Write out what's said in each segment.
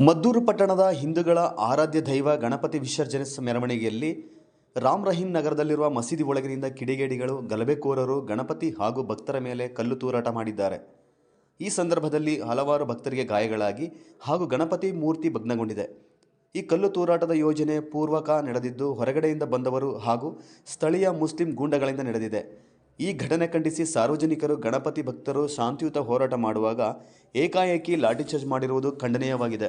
ಮದ್ದೂರು ಪಟ್ಟಣದ ಹಿಂದೂಗಳ ಆರಾಧ್ಯ ದೈವ ಗಣಪತಿ ವಿಸರ್ಜನೆ ಮೆರವಣಿಗೆಯಲ್ಲಿ ರಾಮ್ ರಹೀಂ ನಗರದಲ್ಲಿರುವ ಮಸೀದಿ ಒಳಗಿನಿಂದ ಕಿಡಿಗೇಡಿಗಳು, ಗಲಭೆಕೋರರು, ಗಣಪತಿ ಹಾಗೂ ಭಕ್ತರ ಮೇಲೆ ಕಲ್ಲು ತೂರಾಟ ಮಾಡಿದ್ದಾರೆ. ಈ ಸಂದರ್ಭದಲ್ಲಿ ಹಲವಾರು ಭಕ್ತರಿಗೆ ಗಾಯಗಳಾಗಿ ಹಾಗೂ ಗಣಪತಿ ಮೂರ್ತಿ ಭಗ್ನಗೊಂಡಿದೆ. ಈ ಕಲ್ಲು ತೂರಾಟದ ಯೋಜನೆ ಪೂರ್ವಕ ನಡೆದಿದ್ದು ಹೊರಗಡೆಯಿಂದ ಬಂದವರು ಹಾಗೂ ಸ್ಥಳೀಯ ಮುಸ್ಲಿಂ ಗೂಂಡಗಳಿಂದ ನಡೆದಿದೆ. ಈ ಘಟನೆ ಖಂಡಿಸಿ ಸಾರ್ವಜನಿಕರು, ಗಣಪತಿ ಭಕ್ತರು ಶಾಂತಿಯುತ ಹೋರಾಟ ಮಾಡುವಾಗ ಏಕಾಏಕಿ ಲಾಠಿಚಾರ್ಜ್ ಮಾಡಿರುವುದು ಖಂಡನೀಯವಾಗಿದೆ.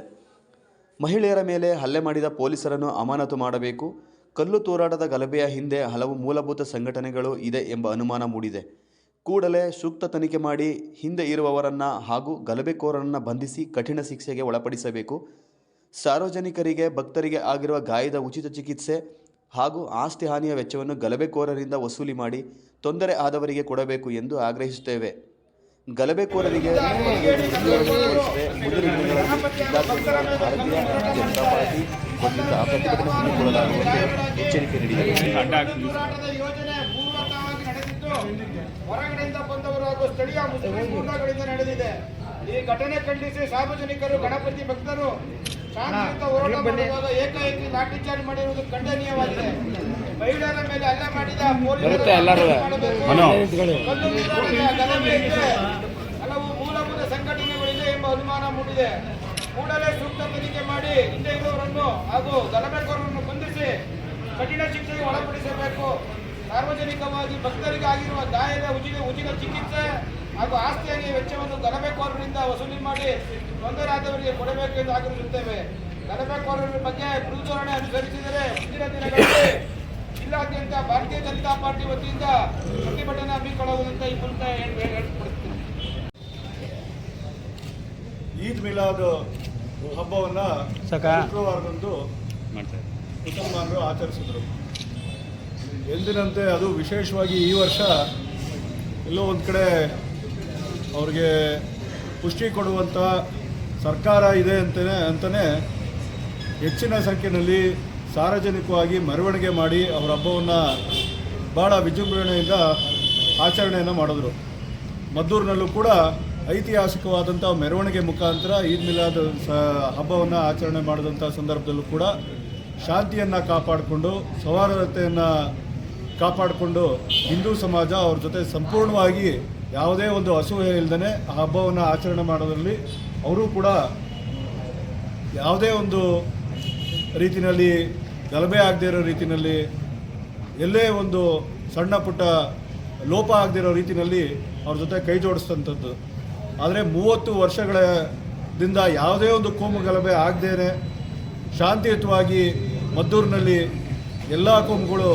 ಮಹಿಳೆಯರ ಮೇಲೆ ಹಲ್ಲೆ ಮಾಡಿದ ಪೊಲೀಸರನ್ನು ಅಮಾನತು ಮಾಡಬೇಕು. ಕಲ್ಲು ತೋರಾಟದ ಗಲಭೆಯ ಹಿಂದೆ ಹಲವು ಮೂಲಭೂತ ಸಂಘಟನೆಗಳು ಇದೆ ಎಂಬ ಅನುಮಾನ ಮೂಡಿದೆ. ಕೂಡಲೇ ಸೂಕ್ತ ತನಿಖೆ ಮಾಡಿ ಹಿಂದೆ ಇರುವವರನ್ನು ಹಾಗೂ ಗಲಭೆಕೋರರನ್ನು ಬಂಧಿಸಿ ಕಠಿಣ ಶಿಕ್ಷೆಗೆ ಒಳಪಡಿಸಬೇಕು. ಸಾರ್ವಜನಿಕರಿಗೆ, ಭಕ್ತರಿಗೆ ಆಗಿರುವ ಗಾಯದ ಉಚಿತ ಚಿಕಿತ್ಸೆ ಹಾಗೂ ಆಸ್ತಿ ಹಾನಿಯ ವೆಚ್ಚವನ್ನು ಗಲಭೆಕೋರರಿಂದ ವಸೂಲಿ ಮಾಡಿ ತೊಂದರೆ ಆದವರಿಗೆ ಕೊಡಬೇಕು ಎಂದು ಆಗ್ರಹಿಸುತ್ತೇವೆ. ಗಲಭೆಕೋರರಿಗೆ ಭಾರತೀಯ ಜನತಾ ಪಾರ್ಟಿ ವತಿಯಿಂದ ಪ್ರತಿಭಟನೆ ಹಮ್ಮಿಕೊಳ್ಳಲಾಗುವಂತೆ ಎಚ್ಚರಿಕೆ ನೀಡಿದರು ಹೋರಾಟದ ಯೋಜನೆ ಪೂರ್ವಕವಾಗಿ ನಡೆದಿದ್ದು ಹೊರಗಡೆಯಿಂದ ಬಂದವರು ಹಾಗೂ ಸ್ಥಳೀಯ ಮುಸ್ಲಿಂ ಗೂಂಡಾಗಳಿಂದ ನಡೆದಿದೆ ಈ ಘಟನೆ ಖಂಡಿಸಿ ಸಾರ್ವಜನಿಕರು ಗಣಪತಿ ಭಕ್ತರು ಶಾಂತಿಯುತ ಹೋರಾಟ ಮಾಡುವಾಗ ಏಕಾಏಕಿ ಲಾಠಿಚಾರ್ಜ್ ಮಾಡಿರುವುದು ಖಂಡನೀಯವಾಗಿದೆ. ಮಾಡಬೇಕು. ಕಲ್ಲು ಹಲವು ಮೂಲಭೂತ ಸಂಘಟನೆಗಳಿದೆ ಎಂಬ ಅನುಮಾನ ಮೂಡಿದೆ. ಕೂಡಲೇ ಸೂಕ್ತ ತನಿಖೆ ಮಾಡಿ ಹಿಂದೆ ಇರುವವರನ್ನು ಹಾಗೂ ಗಲಭೆಕೋರರನ್ನು ಬಂಧಿಸಿ ಕಠಿಣ ಶಿಕ್ಷೆಗೆ ಒಳಪಡಿಸಬೇಕು. ಸಾರ್ವಜನಿಕವಾಗಿ ಭಕ್ತರಿಗಾಗಿರುವ ಗಾಯದ ಉಚಿತ ಉಚಿತ ಚಿಕಿತ್ಸೆ ಹಾಗೂ ಆಸ್ತಿಯಾಗಿ ವೆಚ್ಚವನ್ನು ಗಲಭೆಕೋರರಿಂದ ವಸೂಲಿ ಮಾಡಿ ತೊಂದರೆ ಆದವರಿಗೆ ಕೊಡಬೇಕು ಎಂದು ಆಗ್ರಹಿಸುತ್ತೇವೆ. ಗಲಭೆಕೋರರ ಬಗ್ಗೆ ಗುರುಧೋರಣೆ ಅನುಸರಿಸಿದರೆ ಮುಂದಿನ ದಿನಗಳಲ್ಲಿ ಜಿಲ್ಲಾದ್ಯಂತ ಭಾರತೀಯ ಜನತಾ ಪಾರ್ಟಿ ವತಿಯಿಂದ ಪ್ರತಿಭಟನೆ ಹಮ್ಮಿಕೊಳ್ಳುವುದಂತ ಈ ಮೂಲಕ ಈದ್ ಮಿಲಾದ್ ಹಬ್ಬವನ್ನು ಶುಕ್ರವಾರದಂದು ಮುಸಲ್ಮಾನರು ಆಚರಿಸಿದರು. ಎಂದಿನಂತೆ ಅದು ವಿಶೇಷವಾಗಿ ಈ ವರ್ಷ ಎಲ್ಲೋ ಒಂದು ಕಡೆ ಅವ್ರಿಗೆ ಪುಷ್ಟಿ ಕೊಡುವಂಥ ಸರ್ಕಾರ ಇದೆ ಅಂತಲೇ ಅಂತಲೇ ಹೆಚ್ಚಿನ ಸಂಖ್ಯೆಯಲ್ಲಿ ಸಾರ್ವಜನಿಕವಾಗಿ ಮೆರವಣಿಗೆ ಮಾಡಿ ಅವರ ಹಬ್ಬವನ್ನು ಭಾಳ ವಿಜೃಂಭಣೆಯಿಂದ ಆಚರಣೆಯನ್ನು ಮಾಡಿದ್ರು. ಮದ್ದೂರಿನಲ್ಲೂ ಕೂಡ ಐತಿಹಾಸಿಕವಾದಂಥ ಮೆರವಣಿಗೆ ಮುಖಾಂತರ ಈದ್ ಮಿಲಾದ್ ಸ ಹಬ್ಬವನ್ನು ಆಚರಣೆ ಮಾಡಿದಂಥ ಸಂದರ್ಭದಲ್ಲೂ ಕೂಡ ಶಾಂತಿಯನ್ನು ಕಾಪಾಡಿಕೊಂಡು, ಸೌಹಾರ್ದತೆಯನ್ನು ಕಾಪಾಡಿಕೊಂಡು ಹಿಂದೂ ಸಮಾಜ ಅವ್ರ ಜೊತೆ ಸಂಪೂರ್ಣವಾಗಿ ಯಾವುದೇ ಒಂದು ಅಸೂಹೆ ಇಲ್ಲದೇ ಆ ಹಬ್ಬವನ್ನು ಆಚರಣೆ ಮಾಡೋದರಲ್ಲಿ ಅವರು ಕೂಡ ಯಾವುದೇ ಒಂದು ರೀತಿಯಲ್ಲಿ ಗಲಭೆ ಆಗದೇ ಇರೋ ರೀತಿಯಲ್ಲಿ ಎಲ್ಲೇ ಒಂದು ಸಣ್ಣ ಪುಟ್ಟ ಲೋಪ ಆಗದಿರೋ ರೀತಿಯಲ್ಲಿ ಅವ್ರ ಜೊತೆ ಕೈ ಜೋಡಿಸ್ತಂಥದ್ದು. ಆದರೆ ಮೂವತ್ತು ವರ್ಷಗಳದಿಂದ ಯಾವುದೇ ಒಂದು ಕೋಮು ಗಲಭೆ ಆಗದೇನೆ ಶಾಂತಿಯುತವಾಗಿ ಮದ್ದೂರಿನಲ್ಲಿ ಎಲ್ಲ ಕೋಮುಗಳು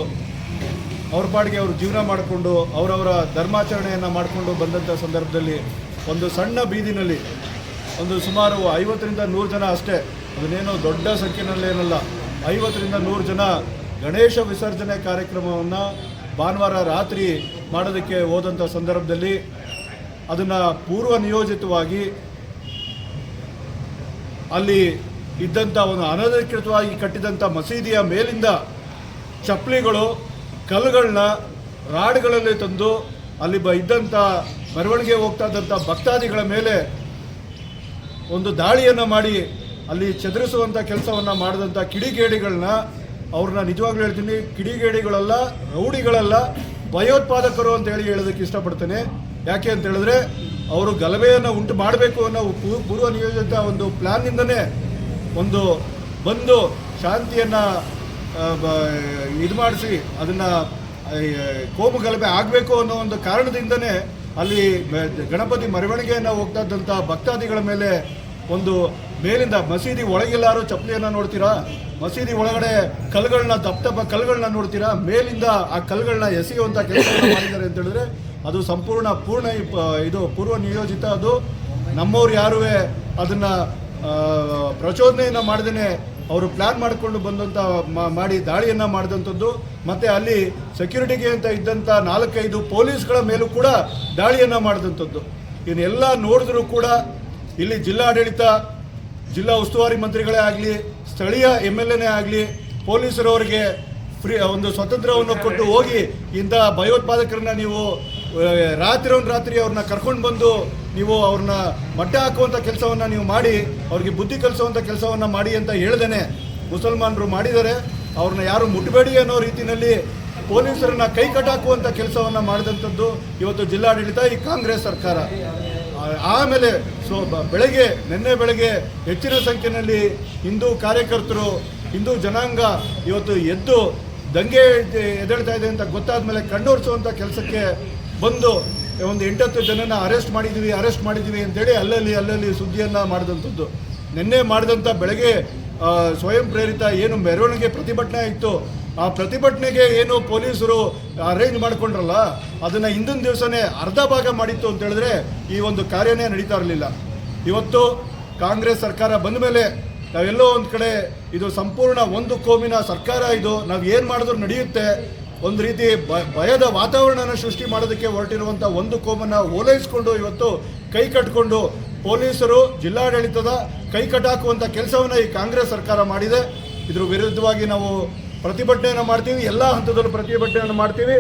ಅವ್ರ ಪಾಡಿಗೆ ಅವರು ಜೀವನ ಮಾಡಿಕೊಂಡು, ಅವರವರ ಧರ್ಮಾಚರಣೆಯನ್ನು ಮಾಡಿಕೊಂಡು ಬಂದಂಥ ಸಂದರ್ಭದಲ್ಲಿ ಒಂದು ಸಣ್ಣ ಬೀದಿನಲ್ಲಿ ಒಂದು ಸುಮಾರು ಐವತ್ತರಿಂದ ನೂರು ಜನ ಅಷ್ಟೇ, ಅದನ್ನೇನೋ ದೊಡ್ಡ ಸಂಖ್ಯೆನಲ್ಲೇನಲ್ಲ ಐವತ್ತರಿಂದ ನೂರು ಜನ ಗಣೇಶ ವಿಸರ್ಜನೆ ಕಾರ್ಯಕ್ರಮವನ್ನು ಭಾನುವಾರ ರಾತ್ರಿ ಮಾಡೋದಕ್ಕೆ ಹೋದಂಥ ಸಂದರ್ಭದಲ್ಲಿ ಅದನ್ನು ಪೂರ್ವ ನಿಯೋಜಿತವಾಗಿ ಅಲ್ಲಿ ಇದ್ದಂಥ ಒಂದು ಅನಧಿಕೃತವಾಗಿ ಕಟ್ಟಿದಂಥ ಮಸೀದಿಯ ಮೇಲಿಂದ ಚಪ್ಪಲಿಗಳು ಕಲ್ಲುಗಳನ್ನ ರಾಡ್ಗಳಲ್ಲಿ ತಂದು ಅಲ್ಲಿ ಬ ಇದ್ದಂಥ ಮೆರವಣಿಗೆ ಹೋಗ್ತಾ ಇದ್ದಂಥ ಭಕ್ತಾದಿಗಳ ಮೇಲೆ ಒಂದು ದಾಳಿಯನ್ನು ಮಾಡಿ ಅಲ್ಲಿ ಚದುರಿಸುವಂಥ ಕೆಲಸವನ್ನು ಮಾಡಿದಂಥ ಕಿಡಿಗೇಡಿಗಳನ್ನ ಅವ್ರನ್ನ ನಿಜವಾಗ್ಲೂ ಹೇಳ್ತೀನಿ, ಕಿಡಿಗೇಡಿಗಳಲ್ಲ, ರೌಡಿಗಳಲ್ಲ, ಭಯೋತ್ಪಾದಕರು ಅಂತ ಹೇಳಿ ಹೇಳೋದಕ್ಕೆ ಇಷ್ಟಪಡ್ತೇನೆ. ಯಾಕೆ ಅಂತ ಹೇಳಿದ್ರೆ ಅವರು ಗಲಭೆಯನ್ನು ಉಂಟು ಮಾಡಬೇಕು ಅನ್ನೋ ಪೂರ್ವ ನಿಯೋಜಿತ ಒಂದು ಪ್ಲ್ಯಾನ್ನಿಂದನೇ ಒಂದು ಬಂದು ಶಾಂತಿಯನ್ನು ಇದು ಮಾಡಿಸಿ ಅದನ್ನು ಕೋಮು ಗಲಭೆ ಆಗಬೇಕು ಅನ್ನೋ ಒಂದು ಕಾರಣದಿಂದನೇ ಅಲ್ಲಿ ಗಣಪತಿ ಮೆರವಣಿಗೆಯನ್ನು ಹೋಗ್ತಾ ಇದ್ದಂಥ ಭಕ್ತಾದಿಗಳ ಮೇಲೆ ಒಂದು ಮೇಲಿಂದ ಮಸೀದಿ ಒಳಗೆಲ್ಲಾರು ಚಪ್ಪಲಿಯನ್ನು ನೋಡ್ತೀರಾ? ಮಸೀದಿ ಒಳಗಡೆ ಕಲ್ಗಳನ್ನ ದಪ್ಪ ದಪ್ಪ ಕಲ್ಗಳನ್ನ ನೋಡ್ತೀರಾ? ಮೇಲಿಂದ ಆ ಕಲ್ಗಳನ್ನ ಎಸೆಯುವಂಥ ಕೆಲಸ ಮಾಡಿದ್ದಾರೆ ಅಂತ ಹೇಳಿದ್ರೆ ಅದು ಸಂಪೂರ್ಣ ಪೂರ್ಣ ಇದು ಪೂರ್ವ ನಿಯೋಜಿತ ಅದು. ನಮ್ಮವ್ರು ಯಾರೂ ಅದನ್ನು ಪ್ರಚೋದನೆಯನ್ನು ಮಾಡ್ದೇ ಅವರು ಪ್ಲಾನ್ ಮಾಡಿಕೊಂಡು ಬಂದಂಥ ಮಾಡಿ ದಾಳಿಯನ್ನು ಮಾಡಿದಂಥದ್ದು. ಮತ್ತು ಅಲ್ಲಿ ಸೆಕ್ಯೂರಿಟಿಗೆ ಅಂತ ಇದ್ದಂಥ ನಾಲ್ಕೈದು ಪೊಲೀಸ್ಗಳ ಮೇಲೂ ಕೂಡ ದಾಳಿಯನ್ನು ಮಾಡಿದಂಥದ್ದು. ಇನ್ನೆಲ್ಲ ನೋಡಿದ್ರೂ ಕೂಡ ಇಲ್ಲಿ ಜಿಲ್ಲಾಡಳಿತ ಜಿಲ್ಲಾ ಉಸ್ತುವಾರಿ ಮಂತ್ರಿಗಳೇ ಆಗಲಿ, ಸ್ಥಳೀಯ ಎಂ ಎಲ್ ಎನೇ ಆಗಲಿ, ಪೊಲೀಸರವರಿಗೆ ಫ್ರೀ, ಒಂದು ಸ್ವಾತಂತ್ರ್ಯವನ್ನು ಕೊಟ್ಟು ಹೋಗಿ ಇಂಥ ಭಯೋತ್ಪಾದಕರನ್ನ ನೀವು ರಾತ್ರಿ ಒಂದು ರಾತ್ರಿ ಅವ್ರನ್ನ ಕರ್ಕೊಂಡು ಬಂದು ನೀವು ಅವ್ರನ್ನ ಮಟ್ಟ ಹಾಕುವಂಥ ಕೆಲಸವನ್ನು ನೀವು ಮಾಡಿ, ಅವ್ರಿಗೆ ಬುದ್ಧಿ ಕಲಿಸುವಂಥ ಕೆಲಸವನ್ನು ಮಾಡಿ ಅಂತ ಹೇಳ್ದೇನೆ ಮುಸಲ್ಮಾನರು ಮಾಡಿದ್ದಾರೆ. ಅವ್ರನ್ನ ಯಾರು ಮುಟ್ಟಬೇಡಿ ಅನ್ನೋ ರೀತಿಯಲ್ಲಿ ಪೊಲೀಸರನ್ನ ಕೈ ಕಟ್ಟಾಕುವಂಥ ಕೆಲಸವನ್ನು ಮಾಡಿದಂಥದ್ದು ಇವತ್ತು ಜಿಲ್ಲಾಡಳಿತ, ಈ ಕಾಂಗ್ರೆಸ್ ಸರ್ಕಾರ. ಆಮೇಲೆ ಸೊ ಬೆಳಗ್ಗೆ, ನಿನ್ನೆ ಬೆಳಗ್ಗೆ ಹೆಚ್ಚಿನ ಸಂಖ್ಯೆಯಲ್ಲಿ ಹಿಂದೂ ಕಾರ್ಯಕರ್ತರು, ಹಿಂದೂ ಜನಾಂಗ ಇವತ್ತು ಎದ್ದು ದಂಗೆ ಎದಳ್ತಾ ಇದೆ ಅಂತ ಗೊತ್ತಾದ ಮೇಲೆ ಕಣ್ಣೋರಿಸುವಂಥ ಕೆಲಸಕ್ಕೆ ಬಂದು ಒಂದು ಎಂಟತ್ತು ಜನನ ಅರೆಸ್ಟ್ ಮಾಡಿದ್ದೀವಿ ಅರೆಸ್ಟ್ ಮಾಡಿದ್ದೀವಿ ಅಂತೇಳಿ ಅಲ್ಲಲ್ಲಿ ಅಲ್ಲಲ್ಲಿ ಸುದ್ದಿಯನ್ನು ಮಾಡಿದಂಥದ್ದು. ನಿನ್ನೆ ಮಾಡಿದಂಥ ಬೆಳಗ್ಗೆ ಸ್ವಯಂ ಪ್ರೇರಿತ ಏನು ಮೆರವಣಿಗೆ ಪ್ರತಿಭಟನೆ ಇತ್ತು. ಆ ಪ್ರತಿಭಟನೆಗೆ ಏನು ಪೊಲೀಸರು ಅರೇಂಜ್ ಮಾಡಿಕೊಂಡ್ರಲ್ಲ, ಅದನ್ನು ಹಿಂದಿನ ದಿವಸನೇ ಅರ್ಧ ಭಾಗ ಮಾಡಿತ್ತು ಅಂತ ಹೇಳಿದ್ರೆ ಈ ಒಂದು ಕಾರ್ಯನೇ ನಡೀತಾ ಇರಲಿಲ್ಲ. ಇವತ್ತು ಕಾಂಗ್ರೆಸ್ ಸರ್ಕಾರ ಬಂದ ಮೇಲೆ ನಾವೆಲ್ಲೋ ಒಂದು ಕಡೆ ಇದು ಸಂಪೂರ್ಣ ಒಂದು ಕೋಮಿನ ಸರ್ಕಾರ ಇದು, ನಾವು ಏನು ಮಾಡಿದ್ರು ನಡೆಯುತ್ತೆ, ಒಂದು ರೀತಿ ಭಯದ ವಾತಾವರಣನ ಸೃಷ್ಟಿ ಮಾಡೋದಕ್ಕೆ ಹೊರಟಿರುವಂಥ ಒಂದು ಕೋಮನ್ನು ಓಲೈಸ್ಕೊಂಡು ಇವತ್ತು ಕೈ ಕಟ್ಕೊಂಡು ಪೊಲೀಸರು, ಜಿಲ್ಲಾಡಳಿತದ ಕೈ ಕಟ್ಟಾಕುವಂಥ ಕೆಲಸವನ್ನು ಈ ಕಾಂಗ್ರೆಸ್ ಸರ್ಕಾರ ಮಾಡಿದೆ. ಇದ್ರ ವಿರುದ್ಧವಾಗಿ ನಾವು ಪ್ರತಿಭಟನೆಯನ್ನು ಮಾಡ್ತೀವಿ, ಎಲ್ಲ ಹಂತದಲ್ಲೂ ಪ್ರತಿಭಟನೆಯನ್ನು ಮಾಡ್ತೀವಿ.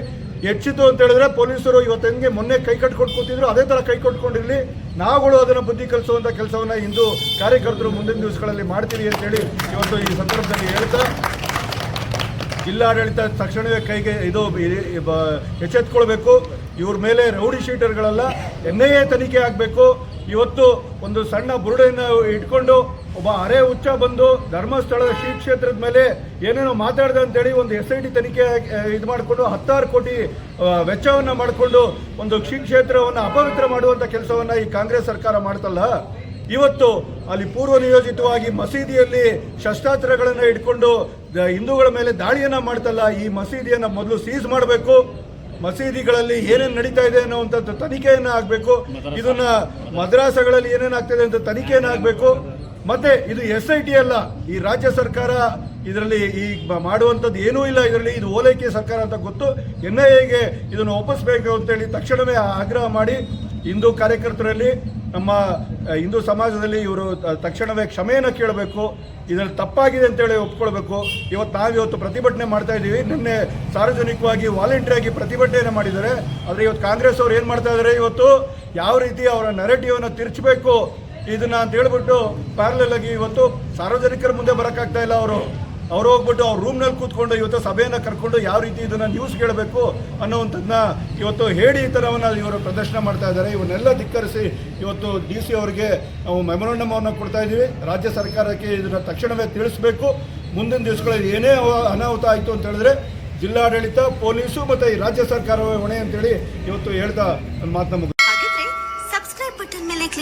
ಹೆಚ್ಚಿತು ಅಂತ ಹೇಳಿದ್ರೆ ಪೊಲೀಸರು ಇವತ್ತು ಹೆಂಗೆ ಮೊನ್ನೆ ಕೈ ಕಟ್ಕೊಂಡು ಕೂತಿದ್ರು, ಅದೇ ಥರ ಕೈ ಕಟ್ಕೊಂಡಿರಲಿ. ನಾವುಗಳು ಅದನ್ನು ಬುದ್ಧಿ ಕಲಿಸುವಂಥ ಕೆಲಸವನ್ನು ಇಂದು ಕಾರ್ಯಕರ್ತರು ಮುಂದಿನ ದಿವಸಗಳಲ್ಲಿ ಮಾಡ್ತೀವಿ ಅಂತೇಳಿ ಇವತ್ತು ಈ ಸಂದರ್ಭದಲ್ಲಿ ಹೇಳ್ತಾ, ಜಿಲ್ಲಾಡಳಿತ ತಕ್ಷಣವೇ ಕೈಗೆ ಇದು ಎಚ್ಚೆತ್ಕೊಳ್ಬೇಕು. ಇವ್ರ ಮೇಲೆ ರೌಡಿ ಶೀಟರ್ಗಳೆಲ್ಲ, ಎನ್ ಐ ತನಿಖೆ ಆಗಬೇಕು. ಇವತ್ತು ಒಂದು ಸಣ್ಣ ಬುರುಡೆಯನ್ನು ಇಟ್ಕೊಂಡು ಒಬ್ಬ ಅರೆ ಹುಚ್ಚ ಬಂದು ಧರ್ಮಸ್ಥಳದ ಶ್ರೀ ಕ್ಷೇತ್ರದ ಮೇಲೆ ಏನೇನೋ ಮಾತಾಡ್ದೆ ಅಂತೇಳಿ ಒಂದು ಎಸ್ ಐ ಟಿ ತನಿಖೆ ಇದು ಮಾಡಿಕೊಂಡು ಹತ್ತಾರು ಕೋಟಿ ವೆಚ್ಚವನ್ನು ಮಾಡಿಕೊಂಡು ಒಂದು ಶ್ರೀ ಕ್ಷೇತ್ರವನ್ನು ಅಪವಿತ್ರ ಮಾಡುವಂಥ ಕೆಲಸವನ್ನು ಈ ಕಾಂಗ್ರೆಸ್ ಸರ್ಕಾರ ಮಾಡ್ತಲ್ಲ? ಇವತ್ತು ಅಲ್ಲಿ ಪೂರ್ವ ನಿಯೋಜಿತವಾಗಿ ಮಸೀದಿಯಲ್ಲಿ ಶಸ್ತ್ರಾಸ್ತ್ರಗಳನ್ನು ಇಟ್ಕೊಂಡು ಹಿಂದೂಗಳ ಮೇಲೆ ದಾಳಿಯನ್ನ ಮಾಡ್ತಲ್ಲ ಈ ಮಸೀದಿಯನ್ನ ಮೊದಲು ಸೀಸ್ ಮಾಡಬೇಕು ಮಸೀದಿಗಳಲ್ಲಿ ಏನೇನು ನಡೀತಾ ಇದೆ ಅನ್ನೋವಂಥದ್ದು ತನಿಖೆಯನ್ನು ಆಗಬೇಕು ಇದನ್ನ ಮದ್ರಾಸಗಳಲ್ಲಿ ಏನೇನು ಇದೆ ಅಂತ ತನಿಖೆಯನ್ನು ಆಗಬೇಕು. ಮತ್ತೆ ಇದು ಎಸ್ ಐ ಟಿ ಅಲ್ಲ. ಈ ರಾಜ್ಯ ಸರ್ಕಾರ ಇದರಲ್ಲಿ ಈ ಮಾಡುವಂಥದ್ದು ಏನೂ ಇಲ್ಲ ಇದರಲ್ಲಿ. ಇದು ಓಲೈಕೆ ಸರ್ಕಾರ ಅಂತ ಗೊತ್ತು. ಎನ್ ಐ ಎಗೆ ಇದನ್ನು ಒಪ್ಪಿಸಬೇಕು ಅಂತೇಳಿ ತಕ್ಷಣವೇ ಆಗ್ರಹ ಮಾಡಿ ಹಿಂದೂ ಕಾರ್ಯಕರ್ತರಲ್ಲಿ ನಮ್ಮ ಹಿಂದೂ ಸಮಾಜದಲ್ಲಿ ಇವರು ತಕ್ಷಣವೇ ಕ್ಷಮೆಯನ್ನು ಕೇಳಬೇಕು. ಇದರಲ್ಲಿ ತಪ್ಪಾಗಿದೆ ಅಂತೇಳಿ ಒಪ್ಕೊಳ್ಬೇಕು. ಇವತ್ತು ನಾವಿವತ್ತು ಪ್ರತಿಭಟನೆ ಮಾಡ್ತಾ ಇದ್ದೀವಿ. ನಿನ್ನೆ ಸಾರ್ವಜನಿಕವಾಗಿ ವಾಲಂಟಿಯಾಗಿ ಪ್ರತಿಭಟನೆಯನ್ನು ಮಾಡಿದ್ದಾರೆ. ಆದರೆ ಇವತ್ತು ಕಾಂಗ್ರೆಸ್ ಅವ್ರು ಏನು ಮಾಡ್ತಾ ಇದ್ದಾರೆ ಇವತ್ತು ಯಾವ ರೀತಿ ಅವರ ನೆರೆಟಿವನ್ನು ತಿರ್ಚಬೇಕು? ಇದನ್ನ ಅಂತ ಹೇಳ್ಬಿಟ್ಟು ಪ್ಯಾರಲಲ್ ಆಗಿ ಇವತ್ತು ಸಾರ್ವಜನಿಕರ ಮುಂದೆ ಬರೋಕ್ಕಾಗ್ತಾ ಇಲ್ಲ ಅವರು. ಅವ್ರು ಹೋಗ್ಬಿಟ್ಟು ಅವ್ರ ರೂಮ್ನಲ್ಲಿ ಕೂತ್ಕೊಂಡು ಇವತ್ತು ಸಭೆಯನ್ನು ಕರ್ಕೊಂಡು ಯಾವ ರೀತಿ ಇದನ್ನ ನ್ಯೂಸ್ ಕೇಳಬೇಕು ಅನ್ನೋವಂಥದ್ದನ್ನ ಇವತ್ತು ಹೇಳಿ ಥರವನ್ನು ಇವರು ಪ್ರದರ್ಶನ ಮಾಡ್ತಾ ಇದ್ದಾರೆ. ಇವನ್ನೆಲ್ಲ ಧಿಕ್ಕರಿಸಿ ಇವತ್ತು ಡಿ ಸಿ ಅವರಿಗೆ ನಾವು ಮೆಮೊರಂಡಮವನ್ನು ಕೊಡ್ತಾ ಇದ್ದೀವಿ. ರಾಜ್ಯ ಸರ್ಕಾರಕ್ಕೆ ಇದನ್ನ ತಕ್ಷಣವೇ ತಿಳಿಸಬೇಕು. ಮುಂದಿನ ದಿವಸಗಳಲ್ಲಿ ಏನೇ ಅನಾಹುತ ಆಯಿತು ಅಂತ ಹೇಳಿದ್ರೆ ಜಿಲ್ಲಾಡಳಿತ, ಪೊಲೀಸು ಮತ್ತು ಈ ರಾಜ್ಯ ಸರ್ಕಾರವೇ ಹೊಣೆ ಅಂತೇಳಿ ಇವತ್ತು ಹೇಳ್ತಾ ಮಾತನ್ನ